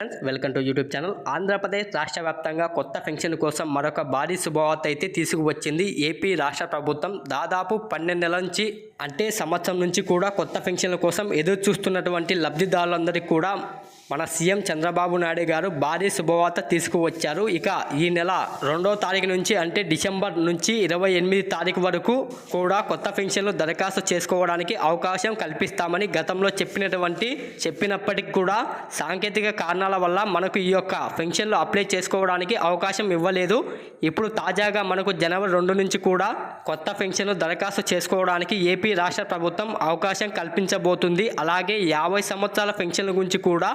Friends welcome to YouTube channel Andhra Pradesh రాష్ట్ర వ్యాప్తంగా కొత్త పెన్షన్ కోసం మరొక భారీ శుభవార్త అయితే తీసుకువచ్చింది. ఏపీ రాష్ట్ర ప్రభుత్వం దాదాపు పన్నెండు నెలల నుంచి అంటే సంవత్సరం నుంచి కూడా కొత్త పెన్షన్ల కోసం ఎదురు చూస్తున్నటువంటి లబ్ధిదారులందరికీ కూడా మన సీఎం చంద్రబాబు నాయుడు గారు భారీ శుభవార్త తీసుకువచ్చారు. ఇక ఈ నెల రెండో తారీఖు నుంచి అంటే డిసెంబర్ నుంచి ఇరవై ఎనిమిది తారీఖు వరకు కూడా కొత్త పెన్షన్లు దరఖాస్తు చేసుకోవడానికి అవకాశం కల్పిస్తామని గతంలో చెప్పినటువంటి చెప్పినప్పటికీ కూడా సాంకేతిక కారణాలు వల్ల మనకు ఈ యొక్క పెన్షన్లు అప్లై చేసుకోవడానికి అవకాశం ఇవ్వలేదు. ఇప్పుడు తాజాగా మనకు జనవరి రెండు నుంచి కూడా కొత్త పెన్షన్లు దరఖాస్తు చేసుకోవడానికి ఏపీ రాష్ట్ర ప్రభుత్వం అవకాశం కల్పించబోతుంది. అలాగే యాభై సంవత్సరాల పెన్షన్ల గురించి కూడా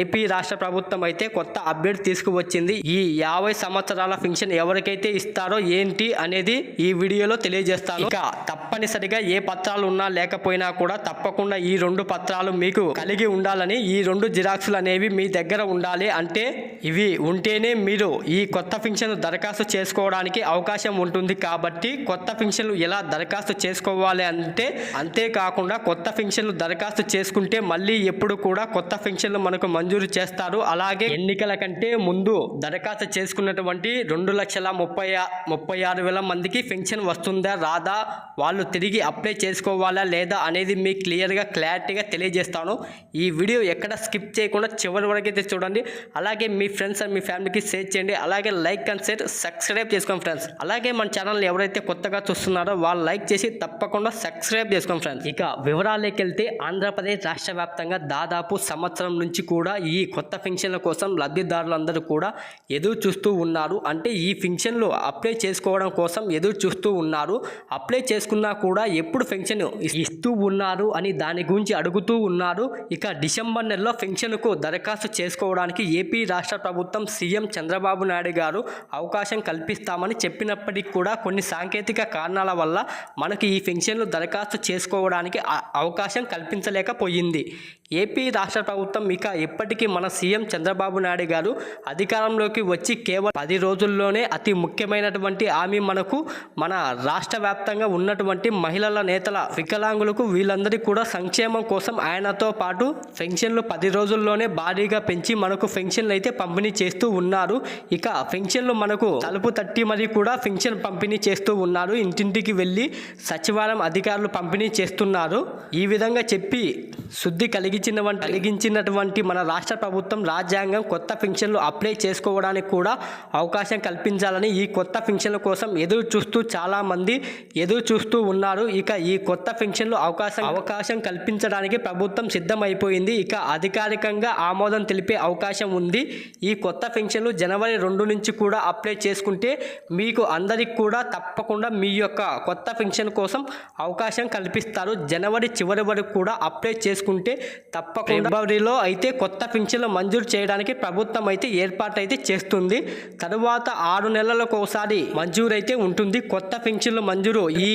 ఏపీ రాష్ట్ర ప్రభుత్వం అయితే కొత్త అప్డేట్ తీసుకువచ్చింది. ఈ యాభై సంవత్సరాల పెన్షన్ ఎవరికైతే ఇస్తారో ఏంటి అనేది ఈ వీడియోలో తెలియజేస్తాను. ఇక తప్పనిసరిగా ఏ పత్రాలు ఉన్నా లేకపోయినా కూడా తప్పకుండా ఈ రెండు పత్రాలు మీకు కలిగి ఉండాలని ఈ రెండు జిరాక్సులు అనేవి మీ దగ్గర దగ్గర ఉండాలి అంటే ఇవి ఉంటేనే మీరు ఈ కొత్త పెన్షన్ దరఖాస్తు చేసుకోవడానికి అవకాశం ఉంటుంది కాబట్టి కొత్త పింఛన్లు ఎలా దరఖాస్తు చేసుకోవాలి అంటే అంతేకాకుండా కొత్త పింఛన్లు దరఖాస్తు చేసుకుంటే మళ్ళీ ఎప్పుడు కూడా కొత్త పింఛన్లు మనకు మంజూరు చేస్తారు. అలాగే ఎన్నికల కంటే ముందు దరఖాస్తు చేసుకున్నటువంటి రెండు లక్షల ముప్పై ముప్పై ఆరు వేల మందికి పెన్షన్ వస్తుందా రాదా వాళ్ళు తిరిగి అప్లై చేసుకోవాలా లేదా అనేది మీకు క్లియర్గా క్లారిటీగా తెలియజేస్తాను. ఈ వీడియో ఎక్కడ స్కిప్ చేయకుండా చివరి వరకు అయితే చూడండి. అలాగే మీ ఫ్రెండ్స్ అండ్ మీ ఫ్యామిలీకి షేర్ చేయండి. అలాగే లైక్ అండ్ షేర్ సబ్స్క్రైబ్ చేసుకోండి ఫ్రెండ్స్ అలాగే మన ఛానల్ ఎవరైతే కొత్తగా చూస్తున్నారో వాళ్ళు లైక్ చేసి తప్పకుండా సబ్స్క్రైబ్ చేసుకోండి ఫ్రెండ్స్ ఇక వివరాలకి వెళ్తే ఆంధ్రప్రదేశ్ రాష్ట్ర వ్యాప్తంగా దాదాపు సంవత్సరం నుంచి కూడా ఈ కొత్త పెన్షన్ల కోసం లబ్ధిదారులందరూ కూడా ఎదురు చూస్తూ ఉన్నారు. అంటే ఈ పెన్షన్లు అప్లై చేసుకోవడం కోసం ఎదురు చూస్తూ ఉన్నారు. అప్లై చేసుకున్నా కూడా ఎప్పుడు పెన్షన్ ఇస్తూ ఉన్నారు అని దాని గురించి అడుగుతూ ఉన్నారు. ఇక డిసెంబర్ నెలలో పెన్షన్కు దరఖాస్తు చేసుకోవడానికి ఏపీ రాష్ట్ర ప్రభుత్వం సీఎం చంద్రబాబు నాయుడు గారు అవకాశం కల్పిస్తామని చెప్పినప్పటికీ కూడా కొన్ని సాంకేతిక కారణాల వల్ల మనకి ఈ పెన్షన్లు దరఖాస్తు చేసుకోవడానికి అవకాశం కల్పించలేకపోయింది. ఏపీ రాష్ట్ర ప్రభుత్వం ఇక ఇప్పటికీ మన సీఎం చంద్రబాబు నాయుడు గారు అధికారంలోకి వచ్చి కేవలం పది రోజుల్లోనే అతి ముఖ్యమైనటువంటి హామీ మనకు మన రాష్ట్ర వ్యాప్తంగా ఉన్నటువంటి మహిళల నేతల వికలాంగులకు వీళ్ళందరికీ కూడా సంక్షేమం కోసం ఆయనతో పాటు పెన్షన్లు పది రోజుల్లోనే భారీగా పెంచి మనకు పెన్షన్లు అయితే పంపిణీ చేస్తూ ఉన్నారు. ఇక పెన్షన్లు మనకు తలుపు తట్టి మరి కూడా పెన్షన్ పంపిణీ చేస్తూ ఉన్నారు. ఇంటింటికి వెళ్ళి సచివాలయం అధికారులు పంపిణీ చేస్తున్నారు. ఈ విధంగా చెప్పి శుద్ధి కలిగించిన కలిగించినటువంటి మన రాష్ట్ర ప్రభుత్వం రాజ్యాంగం కొత్త పెన్షన్లు అప్లై చేసుకోవడానికి కూడా అవకాశం కల్పించాలని ఈ కొత్త పెన్షన్ల కోసం ఎదురు చూస్తూ చాలామంది ఎదురు చూస్తూ ఉన్నారు. ఇక ఈ కొత్త పెన్షన్లు అవకాశం అవకాశం కల్పించడానికి ప్రభుత్వం సిద్ధమైపోయింది. ఇక అధికారికంగా ఆమోదం తెలిపే అవకాశం ఉంది. ఈ కొత్త పెన్షన్లు జనవరి రెండు నుంచి కూడా అప్లై చేసుకుంటే మీకు అందరికి కూడా తప్పకుండా మీ యొక్క కొత్త పెన్షన్ కోసం అవకాశం కల్పిస్తారు. జనవరి చివరి వరకు కూడా అప్లై చేసుకుంటే తప్పకుండా ఫిబ్రవరిలో అయితే కొత్త పెన్షన్లు మంజూరు చేయడానికి ప్రభుత్వం అయితే ఏర్పాటు అయితే చేస్తుంది. తరువాత ఆరు నెలలకు ఒకసారి మంజూరు అయితే ఉంటుంది. కొత్త పెన్షన్లు మంజూరు ఈ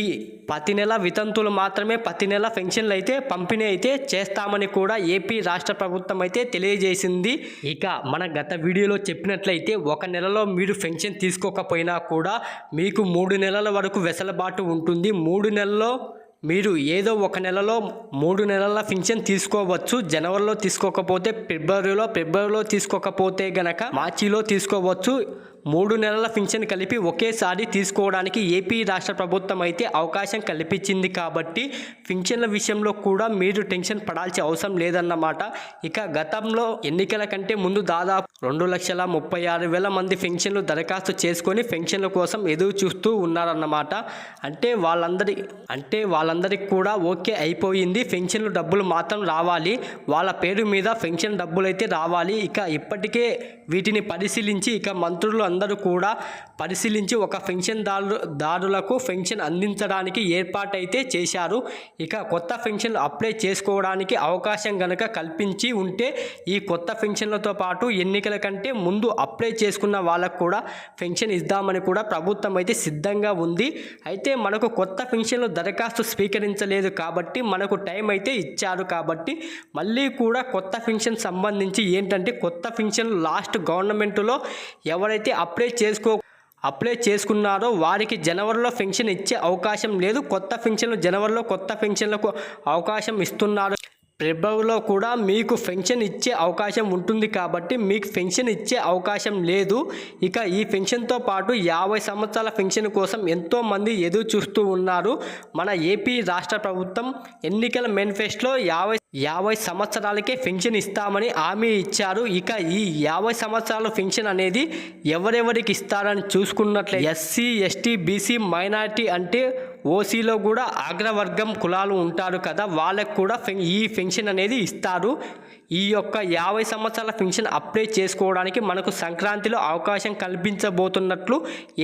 ప్రతి నెల వితంతులు మాత్రమే ప్రతి నెల పెన్షన్లు అయితే పంపిణీ అయితే చేస్తామని కూడా ఏపీ రాష్ట్ర ప్రభుత్వం అయితే తెలియజేసింది. ఇక మన గత వీడియోలో చెప్పినట్లయితే ఒక నెలలో మీరు పెన్షన్ తీసుకోకపోయినా కూడా మీకు మూడు నెలల వరకు వెసులుబాటు ఉంటుంది. మూడు నెలల్లో మీరు ఏదో ఒక నెలలో మూడు నెలల పెన్షన్ తీసుకోవచ్చు. జనవరిలో తీసుకోకపోతే ఫిబ్రవరిలో ఫిబ్రవరిలో తీసుకోకపోతే గనక మార్చిలో తీసుకోవచ్చు. మూడు నెలల పెన్షన్ కలిపి ఒకేసారి తీసుకోవడానికి ఏపీ రాష్ట్ర ప్రభుత్వం అయితే అవకాశం కల్పించింది కాబట్టి పెన్షన్ల విషయంలో కూడా మీరు టెన్షన్ పడాల్సిన అవసరం లేదన్నమాట. ఇక గతంలో ఎన్నికల కంటే ముందు దాదాపు రెండు లక్షల ముప్పై ఆరు వేల మంది పెన్షన్లు దరఖాస్తు చేసుకొని పెన్షన్ల కోసం ఎదురు చూస్తూ ఉన్నారన్నమాట. అంటే వాళ్ళందరి అంటే వాళ్ళందరికీ కూడా ఓకే అయిపోయింది. పెన్షన్లు డబ్బులు మాత్రం రావాలి. వాళ్ళ పేరు మీద పెన్షన్ డబ్బులు అయితే రావాలి. ఇక ఇప్పటికే వీటిని పరిశీలించి ఇక మంత్రులు అందరూ కూడా పరిశీలించి ఒక పెన్షన్ దారు దారులకు పెన్షన్ అందించడానికి ఏర్పాటైతే చేశారు. ఇక కొత్త పెన్షన్లు అప్లై చేసుకోవడానికి అవకాశం గనక కల్పించి ఉంటే ఈ కొత్త పెన్షన్లతో పాటు ఎన్నికల కంటే ముందు అప్లై చేసుకున్న వాళ్ళకు కూడా పెన్షన్ ఇద్దామని కూడా ప్రభుత్వం అయితే సిద్ధంగా ఉంది. అయితే మనకు కొత్త పెన్షన్లు దరఖాస్తు స్వీకరించలేదు కాబట్టి మనకు టైం అయితే ఇచ్చారు కాబట్టి మళ్ళీ కూడా కొత్త పెన్షన్ సంబంధించి ఏంటంటే కొత్త పెన్షన్ లాస్ట్ గవర్నమెంట్లో ఎవరైతే అప్లై చేసుకో అప్లై చేసుకున్నారో వారికి జనవరిలో పెన్షన్ ఇచ్చే అవకాశం లేదు. కొత్త పెన్షన్లు జనవరిలో కొత్త పెన్షన్లకు అవకాశం ఇస్తున్నారు ప్రభులో కూడా మీకు పెన్షన్ ఇచ్చే అవకాశం ఉంటుంది కాబట్టి మీకు పెన్షన్ ఇచ్చే అవకాశం లేదు. ఇక ఈ పెన్షన్తో పాటు యాభై సంవత్సరాల పెన్షన్ కోసం ఎంతోమంది ఎదురు చూస్తూ ఉన్నారు. మన ఏపీ రాష్ట్ర ప్రభుత్వం ఎన్నికల మేనిఫెస్టోలో యాభై యాభై సంవత్సరాలకే పెన్షన్ ఇస్తామని హామీ ఇచ్చారు. ఇక ఈ యాభై సంవత్సరాల పెన్షన్ అనేది ఎవరెవరికి ఇస్తారని చూసుకున్నట్లే ఎస్సీ ఎస్టీ బీసీ మైనారిటీ అంటే ఓసీలో కూడా అగ్రవర్గం కులాలు ఉంటారు కదా వాళ్ళకు కూడా ఈ పెన్షన్ అనేది ఇస్తారు. ఈ యొక్క యాభై సంవత్సరాల పెన్షన్ అప్లై చేసుకోవడానికి మనకు సంక్రాంతిలో అవకాశం కల్పించబోతున్నట్లు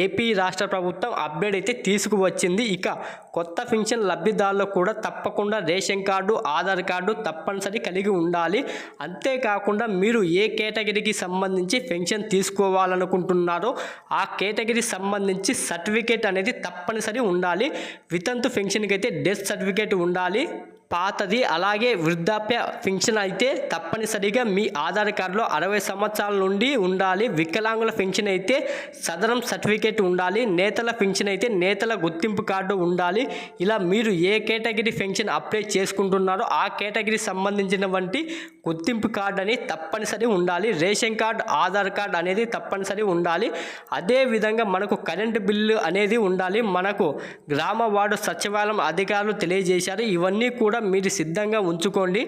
ఏపీ రాష్ట్ర ప్రభుత్వం అప్డేట్ అయితే తీసుకువచ్చింది. ఇక కొత్త పెన్షన్ లబ్ధిదారులు కూడా తప్పకుండా రేషన్ కార్డు ఆధార్ కార్డు తప్పనిసరి కలిగి ఉండాలి. అంతేకాకుండా మీరు ఏ కేటగిరీకి సంబంధించి పెన్షన్ తీసుకోవాలనుకుంటున్నారో ఆ కేటగిరీ సంబంధించి సర్టిఫికేట్ అనేది తప్పనిసరి ఉండాలి. వితంతు పెన్షన్కి అయితే డెత్ సర్టిఫికేట్ ఉండాలి. పాతది. అలాగే వృద్ధాప్య పెన్షన్ అయితే తప్పనిసరిగా మీ ఆధార్ కార్డులో అరవై సంవత్సరాల నుండి ఉండాలి. వికలాంగుల పెన్షన్ అయితే సదరం సర్టిఫికేట్ ఉండాలి. నేతల పెన్షన్ అయితే నేతల గుర్తింపు కార్డు ఉండాలి. ఇలా మీరు ఏ కేటగిరీ పెన్షన్ అప్లై చేసుకుంటున్నారో ఆ కేటగిరీ సంబంధించిన వంటి గుర్తింపు కార్డు అని తప్పనిసరి ఉండాలి. రేషన్ కార్డు ఆధార్ కార్డు అనేది తప్పనిసరి ఉండాలి. అదేవిధంగా మనకు కరెంటు బిల్లు అనేది ఉండాలి. మనకు గ్రామ వార్డు సచివాలయం అధికారులు తెలియజేశారు. ఇవన్నీ కూడా మీరు సిద్ధంగా ఉంచుకోండి.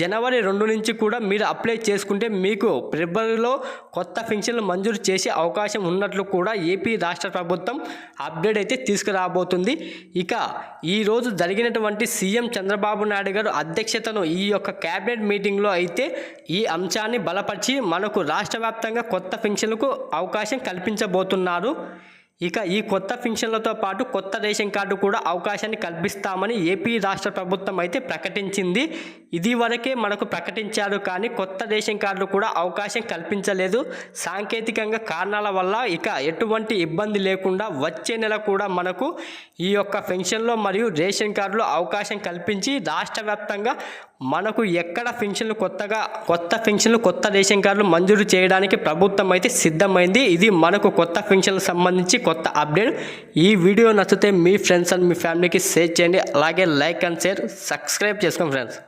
జనవరి రెండు నుంచి కూడా మీరు అప్లై చేసుకుంటే మీకు ఫిబ్రవరిలో కొత్త పెన్షన్లు మంజూరు చేసే అవకాశం ఉన్నట్లు కూడా ఏపీ రాష్ట్ర ప్రభుత్వం అప్డేట్ అయితే తీసుకురాబోతుంది. ఇక ఈరోజు జరిగినటువంటి సీఎం చంద్రబాబు నాయుడు గారు అధ్యక్షతను ఈ యొక్క క్యాబినెట్ మీటింగ్లో అయితే ఈ అంశాన్ని బలపరిచి మనకు రాష్ట్ర వ్యాప్తంగా కొత్త పెన్షన్లకు అవకాశం కల్పించబోతున్నారు. ఇక ఈ కొత్త పెన్షన్లతో పాటు కొత్త రేషన్ కార్డు కూడా అవకాశాన్ని కల్పిస్తామని ఏపీ రాష్ట్ర ప్రభుత్వం అయితే ప్రకటించింది. ఇది వరకే మనకు ప్రకటించారు కానీ కొత్త రేషన్ కార్డు కూడా అవకాశం కల్పించలేదు. సాంకేతికంగా కారణాల వల్ల ఇక ఎటువంటి ఇబ్బంది లేకుండా వచ్చే నెల కూడా మనకు ఈ యొక్క పెన్షన్లో మరియు రేషన్ కార్డులో అవకాశం కల్పించి రాష్ట్ర వ్యాప్తంగా మనకు ఎక్కడ పెన్షన్లు కొత్తగా కొత్త పెన్షన్లు కొత్త రేషన్ కార్డులు మంజూరు చేయడానికి ప్రభుత్వం అయితే సిద్ధమైంది. ఇది మనకు కొత్త పెన్షన్లకు సంబంధించి కొత్త అప్డేట్ ఈ వీడియో నచ్చితే మీ ఫ్రెండ్స్ అండ్ మీ ఫ్యామిలీకి షేర్ చేయండి. అలాగే లైక్ అండ్ షేర్ సబ్స్క్రైబ్ చేసుకోండి ఫ్రెండ్స్